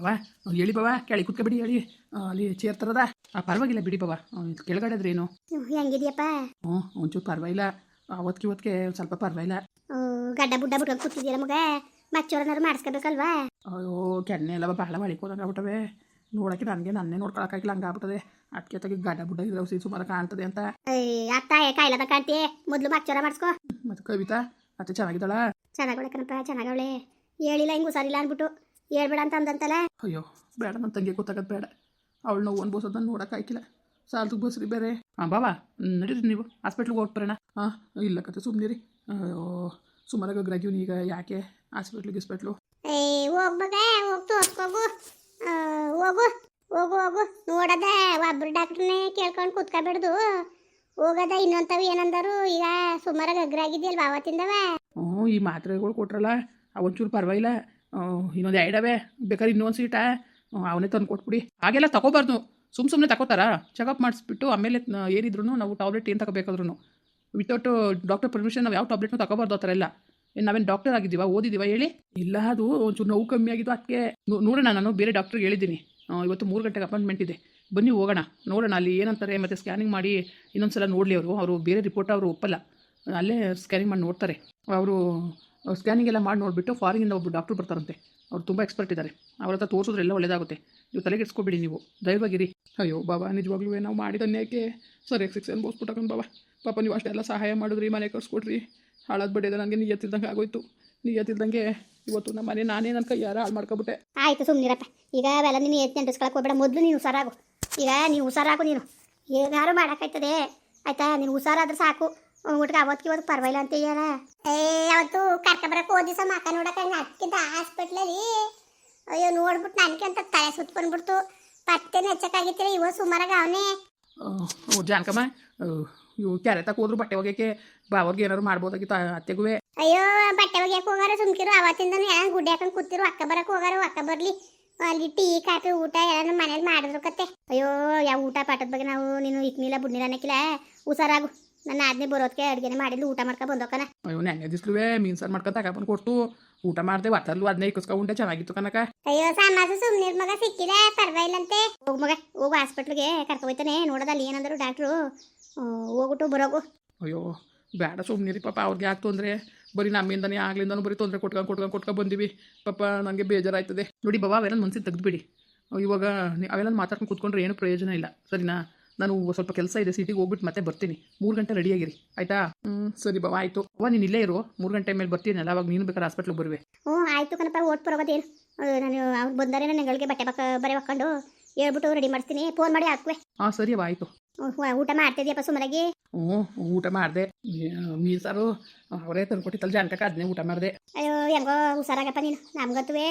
ಬಾವ ಹೇಳಿ ಬಾವ ಕೆಳಗೆ ಕುತ್ಕೊಬಿಡಿ ಹೇಳಿ. ಅಲ್ಲಿ ಚೇರ್ ತರದ ಪರವಾಗಿಲ್ಲ ಬಿಡಿ ಬಾವ ಕೆಳಗಡೆದ್ರೇನು ಹೆಂಗಿದ್ಯಪ್ಪ? ಹ್ಞೂ ಒಂಚೂರು ಪರವಾಗಿಲ್ಲ. ಅವತ್ತಿಗೆ ಇವತ್ತಿಗೆ ಒಂದು ಸ್ವಲ್ಪ ಪರವಾಗಿಲ್ಲ. ಗಡ್ಡ ಬುಡ್ಡ ಬಿಟ್ಕೊಂಡು ಕೂತಿದ್ದೀರ ಮಗ ಮಚ್ಚೋರನಾರು ಮಾಡಿಸ್ಕೋಬೇಕಲ್ವಾ? ಅಯ್ಯೋ ಕೆನ್ನೆ ಎಲ್ಲ ಬಹಳ ಮಳಿಕೋದಂಗೆ ಆಗ್ಬಿಟ್ಟವೆ. ನೋಡೋಕೆ ನನಗೆ ನನ್ನೇ ನೋಡ್ಕೊಳಕ್ಕಾಗಿಲ್ಲ ಹಂಗಾಗ್ಬಿಟ್ಟದೆ ಅದಕ್ಕೆ ತೆಗಿ ಗಡ್ಡ ಬುಡ್ಡ ಇದ್ರೆ ಸಿ ಸುಮಾರು ಕಾಣ್ತದೆ ಅಂತ. ಅತ್ತ ಕಾಯಿಲದ ಕಾಣ್ತಿ. ಮೊದಲು ಮಚ್ಚೋರ ಮಾಡಿಸ್ಕೋ. ಮತ್ತೆ ಕವಿತಾ ಅತ್ತೆ ಚೆನ್ನಾಗಿದ್ದಾಳ? ಚೆನ್ನಾಗವಳೆ ಕಣಪ್ಪ ಚೆನ್ನಾಗವಳೆ ಹೇಳಿಲ್ಲ ಹಿಂಗೆ ಹುಷಾರಿಲ್ಲ ಅಂದ್ಬಿಟ್ಟು. ಹೇಳ್ಬೇಡ ಅಂತ ಅಂದಂತಲ್ಲ ಅಯ್ಯೋ ಬೇಡ ನನ್ನ ತಂಗಿ ಗೊತ್ತಾಗದ್ ಬೇಡ. ಅವಳು ನೋವು ಅನ್ಬೋಸೋದನ್ನ ನೋಡಕ್ ಆಯ್ಕಿಲ್ಲ ಸಾಲದು ಬಸ್ರಿ ಬೇರೆ. ಹಾಂ ಬಾಬಾ ನಡೀರಿ ನೀವು. ಹಾಸ್ಪಿಟ್ಲಿಗೆ ಹೋಗ್ಬರೋಣ ಹಾಂ ಇಲ್ಲ ಕತೆ ಸುಮ್ಮನಿರಿ ಅಯ್ಯೋ ಸುಮಾರಾಗ ಗ್ರಾಗ್ಯೂನ್ ಈಗ ಯಾಕೆ? ಹಾಸ್ಪಿಟ್ಲ್ ಗಿಸ್ಪಿಟ್ಲು ಏ ಹೋಗ್ ಮಗ ಹೋಗ್ ತೋರ್ಸ್ಕೋಗು ಆ, ಹೋಗು ಹೋಗು ಹೋಗು. ನೋಡದ ಒಬ್ರು ಡಾಕ್ಟ್ರನ್ನೇ ಕೇಳ್ಕೊಂಡು ಕೂತ್ಕೊಬಿಡ್ದು. ಹೋಗದ ಇನ್ನೊಂತವ ಏನಂದರು? ಈಗ ಸುಮಾರಾಗ ಅಗ್ರಾಗಿದ್ಯಲ್ವ ಅವತ್ತಿಂದವ? ಹ್ಞೂ ಈ ಮಾತ್ರೆಗಳು ಕೊಟ್ರಲ್ಲ ಅವೊಂಚೂರು ಪರವಾಗಿಲ್ಲ. ಇನ್ನೊಂದು ಎರಡವೇ ಬೇಕಾದ್ರೆ ಇನ್ನೊಂದು ಸೀಟ? ಅವನೇ ತಂದು ಕೊಟ್ಬಿಡಿ. ಹಾಗೆಲ್ಲ ತಗೋಬಾರ್ದು. ಸುಮ್ಮ ಸುಮ್ಮನೆ ತಗೋತಾರಾ? ಚೆಕಪ್ ಮಾಡಿಸ್ಬಿಟ್ಟು ಆಮೇಲೆ ಏನಿದ್ರು ನಾವು ಟ್ಯಾಬ್ಲೆಟ್ ಏನು ತಗೋಬೇಕಾದ್ರೂ ವಿತೌಟ್ ಡಾಕ್ಟರ್ ಪರ್ಮಿಷನ್ ನಾವು ಯಾವ ಟ್ಯಾಬ್ಲೆಟ್ನೂ ತಗೋಬಾರ್ದು ಆ ಥರ ಎಲ್ಲ. ಏನು, ನಾವೇನು ಡಾಕ್ಟರ್ ಆಗಿದ್ದೀವ? ಓದಿದ್ದೀವಾ ಹೇಳಿ? ಇಲ್ಲ, ಅದು ಒಂಚೂರು ನೋವು ಕಮ್ಮಿ ಆಗಿದ್ದು ಅದಕ್ಕೆ ನೋಡೋಣ, ನಾನು ಬೇರೆ ಡಾಕ್ಟ್ರಿಗೆ ಹೇಳಿದ್ದೀನಿ. ಇವತ್ತು ಮೂರು ಗಂಟೆಗೆ ಅಪಾಯಿಂಟ್ಮೆಂಟ್ ಇದೆ. ಬನ್ನಿ, ಹೋಗೋಣ. ನೋಡೋಣ, ಅಲ್ಲಿ ಏನಂತಾರೆ, ಮತ್ತು ಸ್ಕ್ಯಾನಿಂಗ್ ಮಾಡಿ ಇನ್ನೊಂದು ಸಲ ನೋಡಲಿ ಅವರು. ಅವರು ಬೇರೆ ರಿಪೋರ್ಟ್ ಅವರು ಒಪ್ಪಲ್ಲ. ಅಲ್ಲೇ ಸ್ಕ್ಯಾನಿಂಗ್ ಮಾಡಿ ನೋಡ್ತಾರೆ. ಅವರು ಸ್ಕ್ಯಾನಿಂಗ್ ಎಲ್ಲ ಮಾಡಿ ನೋಡಿಬಿಟ್ಟು ಫಾರಿನಿಂದ ಒಬ್ಬರು ಡಾಕ್ಟ್ರು ಬರ್ತಾರಂತೆ. ಅವ್ರು ತುಂಬ ಎಕ್ಸ್ಪರ್ಟ್ ಇದ್ದಾರೆ. ಅವ್ರ ಹತ್ರ ತೋರಿಸಿದ್ರೆ ಎಲ್ಲ ಒಳ್ಳೇದಾಗುತ್ತೆ. ನೀವು ತಲೆಗೆಡ್ಸ್ಕೊಬೇಡಿ ನೀವು. ದಯವಾಗಿರಿ ಅಯ್ಯೋ ಬಾಬಾ, ನಿಜವಾಗ್ಲೂ ನಾವು ಮಾಡಿದ ಸರ್ ಎಕ್ಸ್ ಎಕ್ಸ್ ಅನ್ಬೋಸ್ಬಿಟ್ಟಕಂಡು ಬಾಬಾ. ಪಾಪ ನೀವು ಅಷ್ಟೆಲ್ಲ ಸಹಾಯ ಮಾಡಿದ್ರಿ, ಮನೆ ಕರ್ಸ್ಕೊಡ್ರಿ. ಹಾಳಾದ ಬಡಿಯದ ನನಗೆ ನಿಯತ್ತಿಲ್ದಂಗೆ ಆಗೋಯ್ತು. ನಿಯತ್ತಿಲ್ದಂಗೆ ಇವತ್ತು ನಮ್ಮ ಮನೆ ನಾನೇ ನನ್ನ ಕೈ ಯಾರು ಹಾಳು ಮಾಡ್ಕೊಬಿಟ್ಟೆ. ಆಯ್ತು ಸುಮ್ಮನಿರಪ್ಪ ಈಗ ಅವೆಲ್ಲ ನೀನು ಎತ್ತಿ ನೆಂಟಿಸ್ಕೊಳಕ್ ಹೋಗ್ಬೇಡ. ಮೊದಲು ನೀನು ಹುಷಾರಾಗು. ಈಗ ನೀವು ಹುಷಾರಾಗು ನೀನು. ಏನಾರು ಮಾಡೋಕ್ಕಾಯ್ತದೆ ಆಯ್ತಾ? ನೀನು ಹುಷಾರಾದ್ರೆ ಸಾಕು. ಊಟಕ್ಕೆ ಅವತ್ತಿಗೆ ಇವತ್ತು ಪರವಾಗಿಲ್ಲ ಅಂತ ಹೇಳ ಏ ಅವತ್ತು ಕರ್ಕೊಬರಕ್ಕೆ ಹೋದ ದಿವಸ ಮಕ ನೋಡಕ್ಕೆ ಅದಕ್ಕಿಂತ ಹಾಸ್ಪಿಟ್ಲಲ್ಲಿ ಅಯ್ಯೋ ನೋಡ್ಬಿಟ್ಟು ನನಗೆ ಅಂತ ತಲೆ ಸುತ್ಕೊಂಡ್ಬಿಡ್ತು ಪತ್ತೆ ನೆಚ್ಚಕ್ಕಾಗಿತ್ತಿರ ಇವ ಸುಮಾರಾಗ ಅವನೇ. ಜಾನಕಮ್ಮ ಇವು ಕ್ಯಾರೆ ತಕ ಹೋದ್ರು ಬಟ್ಟೆ ಒಗೆಯಕ್ಕೆ ಬಾವ್ರಿಗೆ ಏನಾದ್ರು ಮಾಡ್ಬೋದಾಗಿತ್ತು ಅತ್ತೆಗುವೆ? ಅತ್ತೆಗೂ ಅಯ್ಯೋ ಬಟ್ಟೆ ಒಗೆಯಕ್ಕೆ ಹೋಗಾರ ಸುಮ್ಕಿರು ಅವತ್ತಿಂದ ಗುಡ್ಡೆ ಹಾಕೊಂಡು ಕೂತಿರು ಅಕ್ಕ ಬರಕ್ಕೆ ಹೋಗಾರ ಅಕ್ಕ ಬರಲಿ. ಅಲ್ಲಿ ಟೀ ಕಾಫಿ ಊಟ ಎಲ್ಲ ಮನೇಲಿ ಮಾಡಿದ್ರು ಕತ್ತೆ ಅಯ್ಯೋ ಯಾವ ಊಟ ಪಾಠದ ಬಗ್ಗೆ ನಾವು ನೀನು ಇಕ್ನಿಲ್ಲ ಬುಡ್ನಿಲ್ಲ ಅನ್ನಕ್ಕಿಲ್ಲ ಹುಷಾರಾಗು. ನನ್ನ ಆದ್ನೆ ಬರೋದಕ್ಕೆ ಅಡುಗೆನೆ ಮಾಡಿದ್ಲು ಊಟ ಮಾಡ್ಕೊ ಬಂದೋಕನ. ಅಯ್ಯೋ ನೆನ್ನೆ ದಿಸ್ಲುವೆ ಮೀನ್ ಸಾರು ಮಾಡ್ಕೊ ತಗೊಬಂದು ಕೊಟ್ಟು ಊಟ ಮಾಡಿದೆ ಒತ್ತರ್ಲು ಅದನ್ನೇ ಇಕ್ಕಿಸ್ಕೊಂಡೆ ಚೆನ್ನಾಗಿತ್ತು ಕನಕ ಅಯ್ಯೋ ಸಾಮಾಸು ಸುಮ್ಮನೆ ಮಗ ಸಿಕ್ಕಿಲ್ಲ ಪರವಾಗಿಲ್ಲಂತೆ. ಹೋಗ್ ಮಗ ಹೋಗು ಹಾಸ್ಪಿಟ್ಲ್ಗೆ ಕರ್ಕೊ ಹೋಯ್ತಾನೆ. ನೋಡೋದಲ್ಲಿ ಏನಂದ್ರು ಡಾಕ್ಟ್ರು. ಹೋಗ್ಬಿಟ್ಟು ಬರೋಗು. ಅಯ್ಯೋ ಬೇಡ ಸುಮ್ಮನಿರಿ ಪಾಪ ಅವ್ರಿಗೆ ಯಾಕೆ ತೊಂದರೆ? ಬರೀ ನಮ್ಮಿಂದನೇ ಆಗ್ಲಿಂದನೂ ಬರೀ ತೊಂದರೆ ಕೊಟ್ಕೊಂಡು ಕೊಟ್ಕೊಂಡು ಕೊಟ್ಕೊಂಡು ಬಂದಿವಿ. ಪಾಪ ನನಗೆ ಬೇಜಾರಾಯ್ತದೆ. ನೋಡಿ ಬಾಬಾ ಅವೆಲ್ಲ ಮನ್ಸಿಗೆ ತೆಗೆದುಬಿಡಿ. ಇವಾಗ ಅವೆಲ್ಲ ಮಾತಾಡ್ಕೊಂಡು ಕೂತ್ಕೊಂಡ್ರೆ ಏನು ಪ್ರಯೋಜನ ಇಲ್ಲ. ಸರಿನಾ? ನಾನು ಸ್ವಲ್ಪ ಕೆಲಸ ಇದೆ ಸಿಟಿಗೆ ಹೋಗ್ಬಿಟ್ಟು ಮತ್ತೆ ಬರ್ತೀನಿ. ಮೂರು ಗಂಟೆ ರೆಡಿಯಾಗಿರಿ ಆಯ್ತಾ? ಹ್ಞೂ ಸರಿ ಬಾ ಆಯಿತು. ಅವ ನೀನು ಇಲ್ಲೇ ಇರು. ಮೂರು ಗಂಟೆ ಮೇಲೆ ಬರ್ತೀನಲ್ಲ ಅವಾಗ ನೀನು ಬೇಕಾದ್ರೆ ಹಾಸ್ಪಿಟ್ಲಿಗೆ ಬರುವೆ. ಹ್ಞೂ ಆಯ್ತು ಕಣಪ್ಪ ಓಟ್ ಬರೋದೇನು ನಾನು ಅವ್ರು ಬಂದರೆ ನನ್ನ ಗಳಿಗೆ ಬಟ್ಟೆ ಬಕ್ಕ ಬರೆ ಹಾಕೊಂಡು ಹೇಳ್ಬಿಟ್ಟು ರೆಡಿ ಮಾಡ್ತೀನಿ ಫೋನ್ ಮಾಡಿ ಹಾಕುವೆ. ಹಾಂ ಸರಿ ಆಯ್ತು. ಆಯಿತು ಊಟ ಮಾಡ್ತಿದ್ಯಪ್ಪ ಸುಮಾರಾಗಿ ಹ್ಞೂ ಊಟ ಮಾಡಿದೆ. ಮೀನು ಸಾರು ಅವರೇ ತಂದ್ಕೊಟ್ಟಿತ್ತಲ್ಲ ಜಾನಕಕ್ಕೆ ಅದನ್ನೇ ಊಟ ಮಾಡಿದೆ. ಅಯ್ಯೋ ಹೆಂಗೋ ಹುಷಾರಾಗಪ್ಪ ನೀನು. ನಮ್ಗಂತುವೆ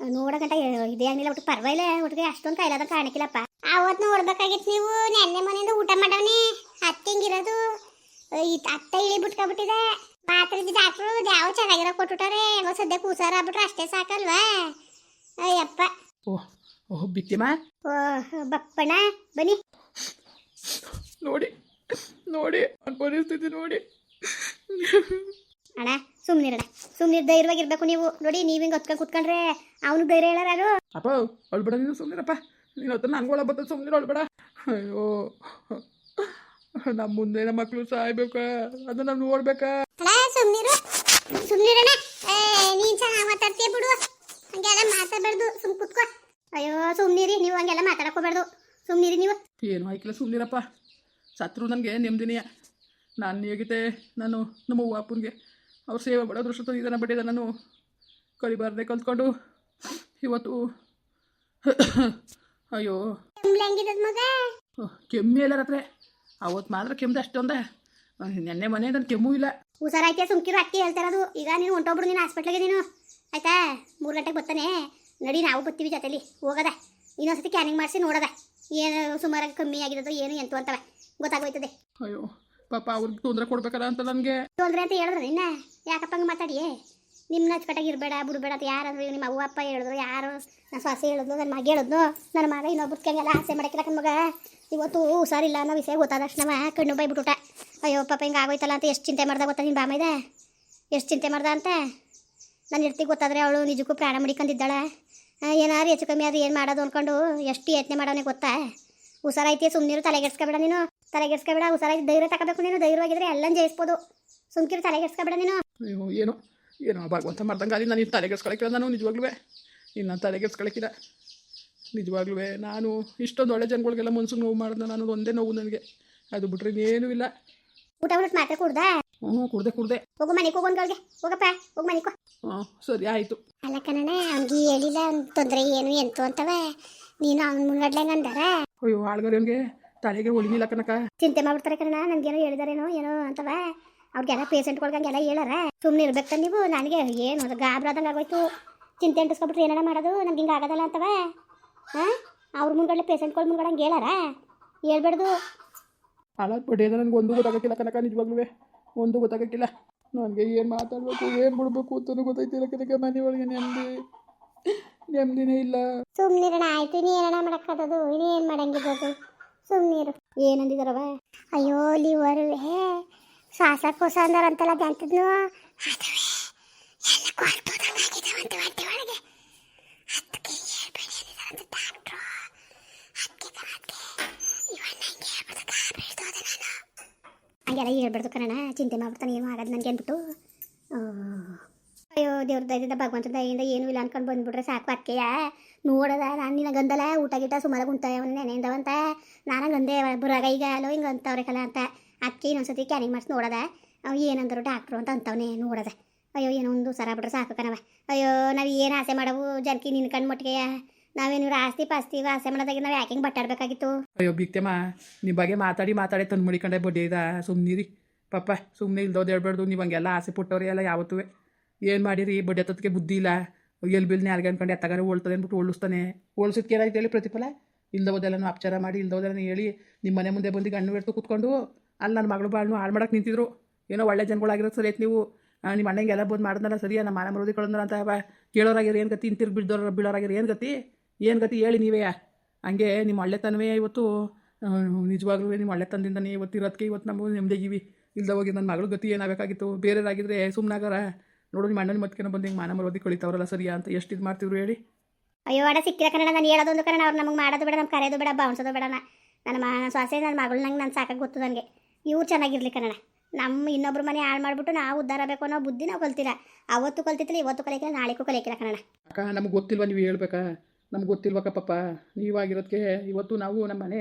ನೋಡಗಂಟ ಇದೇ ಆಗಲಿಲ್ಲ ಒಟ್ಟು ಪರವಾಗಿಲ್ಲ ಒಟ್ಟಿಗೆ ಅಷ್ಟೊಂದು ಕೈಲಾದ ಕಾಣಕ್ಕಿಲ್ಲಪ್ಪ ಅವತ್ತು ನೋಡ್ಬೇಕಾಗಿತ್ತು ನೀವು ನೆನ್ನೆ ಮನೆಯಿಂದ ಊಟ ಮಾಡವನಿ ಅತ್ತೆ ಹಿಂಗಿರೋದು ಅತ್ತ ಇಳಿ ಬಿಟ್ಕೊಬಿಟ್ಟಿದೆ. ಮಾತ್ರ ಡಾಕ್ಟ್ರು ಯಾವ ಚೆನ್ನಾಗಿರೋ ಕೊಟ್ಬಿಟ್ಟಾರೆ ಹೆಂಗೋ ಸದ್ಯ ಕೂಸಾರ ಬಿಟ್ರೆ ಅಷ್ಟೇ ಸಾಕಲ್ವಾ? ಅಯ್ಯಪ್ಪ. ಓಹ್ ಬಪ್ಪಣ ಬನ್ನಿ. ನೋಡಿ ನೋಡಿ ಅನ್ಕೊಂಡಿರ್ತಿದ್ದೆ ಪರಿಸ್ಥಿತಿ ನೋಡಿ. ಅಣ್ಣ ಸುಮ್ಮನಿರಣ್ಣ ಸುಮ್ಮನೆ ಧೈರ್ಯವಾಗಿರ್ಬೇಕು ನೀವು. ನೋಡಿ ನೀವು ಹಿಂಗೆ ಹೊತ್ಕೊಂಡು ಕುತ್ಕೊಂಡ್ರೆ ಅವನು ಧೈರ್ಯ ಹೇಳಾರು ಅಪ್ಪ ಅಳ್ಬೇಡ ನೀನು ಸುಮ್ಮನಿರಪ್ಪ ನೀನು ಹತ್ರ ನನ್ಗೊಳ ಬತ್ತ ಸುಮ್ಮನೆ ಅಳ್ಬೇಡ ಅಯ್ಯೋ. ನಮ್ಮ ಮುಂದೆ ನಮ್ಮ ಮಕ್ಕಳು ಸಾಯ್ಬೇಕಾ. ಅದನ್ನ ನಾವು ನೋಡ್ಬೇಕಾ. ಸುಮ್ಮನಿರು ಸುಮ್ಮನಿರಣ್ಣ ನೀನು ಚೆನ್ನಾಗಿ ಮಾತಾಡ್ತೀಯ ಬಿಡು. ಹಂಗೆಲ್ಲ ಮಾತಾಡಬಾರ್ದು. ಸುಮ್ ಕುತ್ಕೋ. ಅಯ್ಯೋ ಸುಮ್ಮನಿರಿ ನೀವು ಹಂಗೆಲ್ಲ ಮಾತಾಡಕೋಬಾರ್ದು ಸುಮ್ಮನಿರಿ ನೀವು. ಏನು ಆಯ್ಕಿಲ್ಲ ಸುಮ್ಮನಿರಪ್ಪ ಸತ್ರು ನನಗೆ ನೆಮ್ಮದಿನಿಯ ನಾನು ಹೇಗಿದೆ ನಾನು ನಮ್ಮ ಅವ್ವ ಅಪ್ಪನಿಗೆ. ಅವ್ರು ಸೇವೆ ಮಾಡೋ ದೃಶ್ಯ ಇದನ್ನು ಬಟ್ಟಿದ ನಾನು ಕಲಿಬಾರ್ದೆ ಕಲ್ತ್ಕೊಂಡು ಇವತ್ತು ಅಯ್ಯೋ. ಕೆಮ್ಮು ಇಲ್ಲ ಹತ್ರ ಅವತ್ತು ಮಾತ್ರ ಕೆಮ್ಮದೆ ಅಷ್ಟೊಂದ. ನೆನ್ನೆ ಮನೆ ನನ್ನ ಕೆಮ್ಮು ಇಲ್ಲ. ಹುಷಾರಾಯ್ತೆ ಸುಮ್ಕಿರು ಅಕ್ಕಿ ಹೇಳ್ತಾರೆ ಅದು ಈಗ ನೀನು ಹೊಂಟೋಗ್ಬಿಡು ನೀನು ಹಾಸ್ಪಿಟ್ಲಿಗೆ ನೀನು. ಆಯ್ತಾ? ಮೂರು ಗಂಟೆಗೆ ಬರ್ತಾನೆ. ನಡಿ ನಾವು ಬರ್ತೀವಿ ಜೊತೆಲಿ. ಹೋಗದ. ಇನ್ನೊಂದ್ಸತಿ ಕ್ಯಾನಿಂಗ್ ಮಾಡಿಸಿ ನೋಡದ. ಏನು ಸುಮಾರಾಗಿ ಕಮ್ಮಿ ಆಗಿರೋದು ಏನು ಎಂತು ಅಂತವೆ. ಗೊತ್ತಾಗೋಯ್ತದೆ. ಅಯ್ಯೋ ಪಾಪ ಅವ್ರಿಗೆ ತೊಂದರೆ ಕೊಡ್ಬೇಕಲ್ಲ ಅಂತ ನನಗೆ. ತೊಂದರೆ ಅಂತ ಹೇಳಿದ್ರೆ ನಿನ್ನ? ಯಾಕಪ್ಪ ಹಂಗೆ ಮಾತಾಡಿಯೇ ನಿಮ್ಮನ್ನ ಅಚ್ಚುಕಟ್ಟಾಗಿ ಇರಬೇಡ, ಬಿಡಬೇಡ ಅಂತ ಯಾರಾದರೂ ನಿಮ್ಮ ಅವ್ವ, ಅಪ್ಪ ಹೇಳಿದ್ರು, ಯಾರು ನನ್ನ ಸೊಸೆ ಹೇಳಿದ್ಲು, ನನ್ನ ಮಗ ಹೇಳಿದ್ನು ನನ್ನ ಮಗ ಇನ್ನೊಬ್ಬರ್ಕೆಲ್ಲ ಆಸೆ ಮಾಡಕ್ಕಿಲ್ಲ ಮಗ. ಇವತ್ತು ಹುಷಾರಿಲ್ಲ ಅನ್ನೋ ವಿಷಯ ಗೊತ್ತಾದ ಅಷ್ಟಮ ಕಣ್ಣು ಬೈ ಬಿಟ್ಟುಟ ಅಯ್ಯೋ, ಪಾಪ ಹಿಂಗೆ ಆಗೋಯ್ತಲ್ಲ ಅಂತ ಎಷ್ಟು ಚಿಂತೆ ಮಾಡ್ದೆ ಗೊತ್ತಾ ನಿನ್ನ ಬಾಮೈದ ಎಷ್ಟು ಚಿಂತೆ ಮಾಡ್ದ ಅಂತ? ನನ್ನ ಇರ್ತಿ ಗೊತ್ತಾದ್ರೆ ಅವಳು ನಿಜಕ್ಕೂ ಪ್ರಾಣ ಮಡಿಕೊಂಡಿದ್ದಾಳೆ. ಏನಾರು ಹೆಚ್ಚು ಕಮ್ಮಿ ಆದ್ರೆ ಏನು ಮಾಡೋದು ಅಂದ್ಕೊಂಡು ಎಷ್ಟು ಯತ್ನೆ ಮಾಡೋನೇ ಗೊತ್ತಾ? ಹುಷಾರೈತಿ ಸುಮ್ಮನೆ ತಲೆಗೆಡ್ಸ್ಕೊಬೇಡ ನೀನು. ತಲೆಗೆಡ್ಸ್ಕೊಬೇಡ ಹುಷಾರೈತಿ ಧೈರ್ಯ ತಗೋಬೇಕು ನೀನು. ಧೈರ್ಯವಾಗಿದ್ರೆ ಎಲ್ಲ ಜಯಿಸ್ಬೋದು. ಸುಮ್ಕಿರು ಬಿಡ ನೀನು. ಅಯ್ಯೋ ಏನೋ ಏನೋ ಭಗವಂತ ಮಾಡ್ದಂಗೆ ಅಲ್ಲಿ ನಾನು ತಲೆಗೆಡ್ಸ್ಕೊಳಕ್ಕಿಲ್ಲ ನಾನು ನಿಜವಾಗ್ಲೂ ಇನ್ನು ತಲೆಗೆಡ್ಸ್ಕೊಳಕ್ಕಿಲ್ಲ ನಿಜವಾಗ್ಲೂ ನಾನು ಇಷ್ಟೊಂದು ಒಳ್ಳೆ ಜನಗಳಿಗೆಲ್ಲ ಮನ್ಸು ನೋವು ಮಾಡಿದ್ನ ನಾನು ಒಂದೇ ನೋವು ನನಗೆ. ಅದು ಬಿಟ್ರೆ ಇನ್ನೇನೂ ಇಲ್ಲ. ಊಟ ಊಟ ಮಾತ್ರ ಕುಡ್ದ? ಹ್ಞೂ ಕುಡ್ದೆ ಕುಡ್ದೆ. ಹೋಗು ಮನೆಗೆ ಹೋಗೋನ್ಗಳಿಗೆ ಹೋಗಪ್ಪ ಹೋಗು ಮನೆ ಹಾಂ ಸರಿ ಆಯಿತು. ಅಲ್ಲ ಕಣಣ್ಣ ಅವ್ನಿಗೆ ಹೇಳಿಲ್ಲ ಅವ್ನ್ ತೊಂದರೆ ಏನು ಎಂತು ಅಂತವೆ. ನೀನು ಅವ್ನ ಮುನ್ಗಡ್ಲಂಗೆ ಅಂದಾರ. ಅಯ್ಯೋ ಆಳ್ಗರವನಿಗೆ ತಲೆಗೆ ಒಳಿಗಿಲ್ಲ ಕನಕ ಚಿಂತೆ ಮಾಡ್ಬಿಡ್ತಾರೆ ಕಣ ನನಗೇನೋ ಹೇಳಿದಾರೇನೋ ಏನೋ ಅಂತವ. ಅವ್ರಿಗೆಲ್ಲ ಪೇಷಂಟ್ಗಳ್ಗಂಗೆಲ್ಲ ಹೇಳಾರ ಸುಮ್ಮನೆ ಇರ್ಬೇಕು ನೀವು ನನಗೆ ಏನು ಗಾಬ್ರಾದಂಗೆ ಆಗೋಯ್ತು. ಚಿಂತೆ ಅಂಟಿಸ್ಕೊಬಿಟ್ರೆ ಏನಾರ ಮಾಡೋದು ನಮ್ಗೆ ಹಿಂಗೆ ಆಗೋದಲ್ಲ ಅಂತವ. ಹಾಂ? ಅವ್ರ ಮುಂದೆ ಪೇಷಂಟ್ಗಳ ಹಂಗೆ ಹೇಳಾರ? ಹೇಳ್ಬೇಡ್ದು. ಹಾಳಾದ ಬಡ್ಡಿಯಿಂದ ನನಗೆ ಒಂದು ಗೊತ್ತಾಗಕ್ಕಿಲ್ಲ ಕನಕ ನಿಜವಾಗ್ಲೂ ಒಂದು ಗೊತ್ತಾಗಕ್ಕಿಲ್ಲ ನನಗೆ ಏನು ಮಾತಾಡಬೇಕು ಏನು ಬಿಡಬೇಕು ಅಂತಲೂ ಗೊತ್ತಾಯ್ತಿಲ್ಲ ಕನಕ ಮನೆ ಒಳಗೆ ನೆಮ್ಮದಿ ನೆಮ್ಮದಿನೇ ಇಲ್ಲ. ಸುಮ್ಮನಿರೋಣ ಆಯ್ತು ಏನಾರ ಮಾಡಕ್ಕಾದದು ಇನ್ನೇನು ಸುಮ್ಮನೆ ಸುಮ್ಮನಿರು ಏನಂದಿದಾರವ? ಅಯ್ಯೋ ಲಿವರುವೆ ಶ್ವಾಸ ಕೋಸ ಅಂದಾರಂತಲ್ಲ ದಂತದ್ನು ಹಂಗೆಲ್ಲ ಹೇಳ್ಬಿಡ್ದು ಕಣ ಚಿಂತೆ ಮಾಡ್ಬಿಡ್ತಾನೆ ಏನು ಆಗದು ನನಗೆ ಅಂದ್ಬಿಟ್ಟು ಅಯ್ಯೋ, ದೇವ್ರ ದಯದಿಂದ ಭಗವಂತ ದಯಿಂದ ಏನು ಇಲ್ಲ ಅನ್ಕೊಂಡು ಬಂದ್ಬಿಟ್ರೆ ಸಾಕು ಅಕ್ಕೆಯ ನೋಡದ, ನಾನು ನಿನ್ನ ಗಂದಲ, ಊಟ ಗೀಟ ಸುಮಾರು ಉಂಟ ನೆನೆಯಿಂದವಂತ ನಾನು ಗಂದೆ ಬುರಾಗ ಈಗ ಅಲ್ಲೋ ಹಿಂಗೆ ಅಂತವ್ರೆ ಕಲ ಅಂತ. ಅಕ್ಕಿ ಇನ್ನೊಂದ್ಸತಿ ಕ್ಯಾನಿಂಗ್ ಮಾಡಿಸಿ ನೋಡದ. ಅವ್ ಏನಂದ್ರು ಡಾಕ್ಟ್ರು ಅಂತ ಅಂತವನೇ ನೋಡದ. ಅಯ್ಯೋ, ಏನೋ ಒಂದು ಸರ ಬಿಟ್ರೆ ಸಾಕು ಕಣವ ಅಯ್ಯೋ, ನಾವು ಏನು ಆಸೆ ಮಾಡವು? ಜನಕ್ಕೆ ನಿನ್ನ ಕಣ್ಣು ಮಟ್ಟಿಗೆ ನಾವೇನು ಆಸ್ತಿ ಪಾಸ್ತಿ ಆಸೆ ಮಾಡೋದಾಗಿ ನಾವು ಯಾಕೆ ಬಟ್ಟಾಡ್ಬೇಕಾಗಿತ್ತು? ಅಯ್ಯೋ, ಬಿಕ್ತಮ್ಮ ನಿಮ್ಮ ಬಗ್ಗೆ ಮಾತಾಡಿ ಮಾತಾಡಿ ತಂದು ಮಡಿಕೊಂಡೆ ಬಡ್ಡಿ ಇದ ಸುಮ್ಮನಿರಿ ಪಾಪ ಸುಮ್ಮನೆ ಇಲ್ದೋದು ಹೇಳ್ಬಾರ್ದು ನೀವು ಹಂಗೆಲ್ಲ ಆಸೆ ಪುಟ್ಟವ್ರಿ ಎಲ್ಲ ಯಾವತ್ತೂ ಏನು ಮಾಡಿರಿ? ಬಡ್ಡಿ ಹತ್ತದಕ್ಕೆ ಬುದ್ಧಿ ಇಲ್ಲ. ಎಲ್ಲಿ ಬಿಲ್ ನಾಲ್ಗೆ ಅನ್ಕೊಂಡು ಎತ್ತಗಾರ ಓಳ್ತದೆ ಅಂದ್ಬಿಟ್ಟು ಓಳಿಸ್ತಾನೆ. ಓಳಿಸಿದ್ಕೆ ಏನಾಯ್ತು ಹೇಳಿ ಪ್ರತಿಫಲ? ಇಲ್ದೋದೆಲ್ಲ ಅಪಚಾರ ಮಾಡಿ ಇಲ್ದೋದೆಲ್ಲ ಹೇಳಿ ನಿಮ್ಮ ಮನೆ ಮುಂದೆ ಬಂದು ಗಣ್ಣು ಎಡ್ತು ಕೂತ್ಕೊಂಡು ಅಲ್ಲಿ ನನ್ನ ಮಗಳು ಬಾಳು ಹಾಳು ಮಾಡಕ್ಕೆ ನಿಂತಿದ್ರು. ಏನೋ ಒಳ್ಳೆ ಜನಗಳಾಗಿರೋದು ಸರಿ ಆಯ್ತು ನೀವು. ನಿಮ್ಮ ಅಣ್ಣಂಗೆ ಎಲ್ಲ ಬಂದು ಮಾಡಿದ್ನಲ್ಲ, ಸರಿಯಾ? ನಮ್ಮ ಮಾನ ಮರೋದಿ ಕಳೆದ್ನಲ್ಲ ಅಂತ ಕೇಳೋರಾಗಿರೋ, ಏನು ಗತಿ? ಇಂತಿರು ಬಿಡ್ದೋರ ಬೀಳೋರಾಗಿರೋ, ಏನು ಗತಿ? ಏನು ಗತಿ ಹೇಳಿ ನೀವೇ? ಹಂಗೆ ನಿಮ್ಮ ಒಳ್ಳೆತನವೇ ಇವತ್ತು. ನಿಜವಾಗ್ಲೂ ನಿಮ್ಮ ಒಳ್ಳೆತನದಿಂದನೇ ಇವತ್ತು ಇರೋದಕ್ಕೆ ಇವತ್ತು ನಮ್ಮ ನೆಮ್ಮದಿಗಿವಿ ಇಲ್ದ ಹೋಗಿ ನನ್ನ ಮಗಳ ಗತಿ ಏನಾಗಬೇಕಾಗಿತ್ತು? ಬೇರೆದಾಗಿದ್ರೆ ಸುಮ್ಮನಾಗಾರ ನೋಡು ನಿಮ್ಮ ಅಣ್ಣನ ಮತ್ಕೇನೋ ಬಂದು ಹಿಂಗೆ ಮಾನ ಮರೋದಿ ಕಳಿತಾವ್ರಲ್ಲ ಸರಿಯಾ ಅಂತ ಎಷ್ಟು ಇದು ಮಾಡ್ತಿದ್ರು ಹೇಳಿ. ಅಯ್ಯೋ ಅಡ ಸಿಕ್ಕಿರ ಕನ್ನಡ ನಾನು ಹೇಳೋದೊಂದು ಕನ್ನಡ ಅವ್ರು ನಮಗೆ ಮಾಡೋದು ಬೇಡ ನಮ್ಮ ಕರೆಯೋದು ಬೇಡ ಬಾವಿಸೋದು ಬೇಡ ನನ್ನ ಮಾ ಸೊಸೆ ನನ್ನ ಮಗಳು ನಂಗೆ ನಾನು ಸಾಕಾಗಿ ಗೊತ್ತು ನನಗೆ ಇವ್ರು ಚೆನ್ನಾಗಿರ್ಲಿ ಕನ್ನಡ ನಮ್ಮ ಇನ್ನೊಬ್ರು ಮನೆ ಹಾಳು ಮಾಡಿಬಿಟ್ಟು ನಾವು ಉದ್ಧಾರ ಬೇಕು ಅನ್ನೋ ಬುದ್ಧಿ ನಾವು ಕಲ್ತಿಲ್ಲ. ಅವತ್ತು ಕಲ್ತಿತ್ತಿಲ್ಲ ಇವತ್ತು ಕಲಿಕಿಲ್ಲ ನಾಳೆಗೂ ಕಲಿಕಿಲ್ಲ ಕನ್ನಡ ಅಕ್ಕ ನಮ್ಗೆ ಗೊತ್ತಿಲ್ವ ನೀವು ಹೇಳ್ಬೇಕಾ? ನಮ್ಗೆ ಗೊತ್ತಿಲ್ವಕ್ಕ ಪಾಪ? ನೀವಾಗಿರೋದಕ್ಕೆ ಇವತ್ತು ನಾವು ನಮ್ಮ ಮನೆ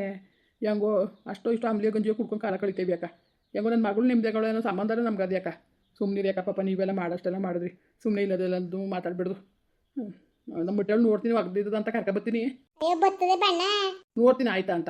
ಹೆಂಗೋ ಅಷ್ಟೋ ಇಷ್ಟು ಆಮ್ಲಿಯ ಗಂಜಿಯೋ ಕುಡ್ಕೊಂಡು ಕಾಲ ಕಳಿತೇವೆ ಅಕ್ಕ. ಹೆಂಗೋ ನನ್ನ ಮಗಳು ನಿಮ್ದೆಗಳು ಏನೋ ಸಂಬಂಧನೇ ನಮ್ಗೆ ಅದೇ ಅಕ್ಕ. ಸುಮ್ಮನೆ ಯಾಕ ಪಾಪ ನೀವೆಲ್ಲ ಮಾಡೋಷ್ಟೆಲ್ಲ ಮಾಡಿದ್ರಿ. ಸುಮ್ಮನೆ ಇಲ್ಲದೆಲ್ಲದು ಮಾತಾಡ್ಬಿಡ್ದು. ನಮ್ಮ ಬಿಟ್ಟಲ್ಲಿ ನೋಡ್ತೀನಿ ಒಗ್ದಿದ್ದು ಅಂತ ಕರ್ಕೊಬರ್ತೀನಿ ಬರ್ತೀನಿ ಬರ್ತದೆ ಬಣ್ಣ. ನೋಡ್ತೀನಿ ಆಯ್ತಾ ಅಂತ.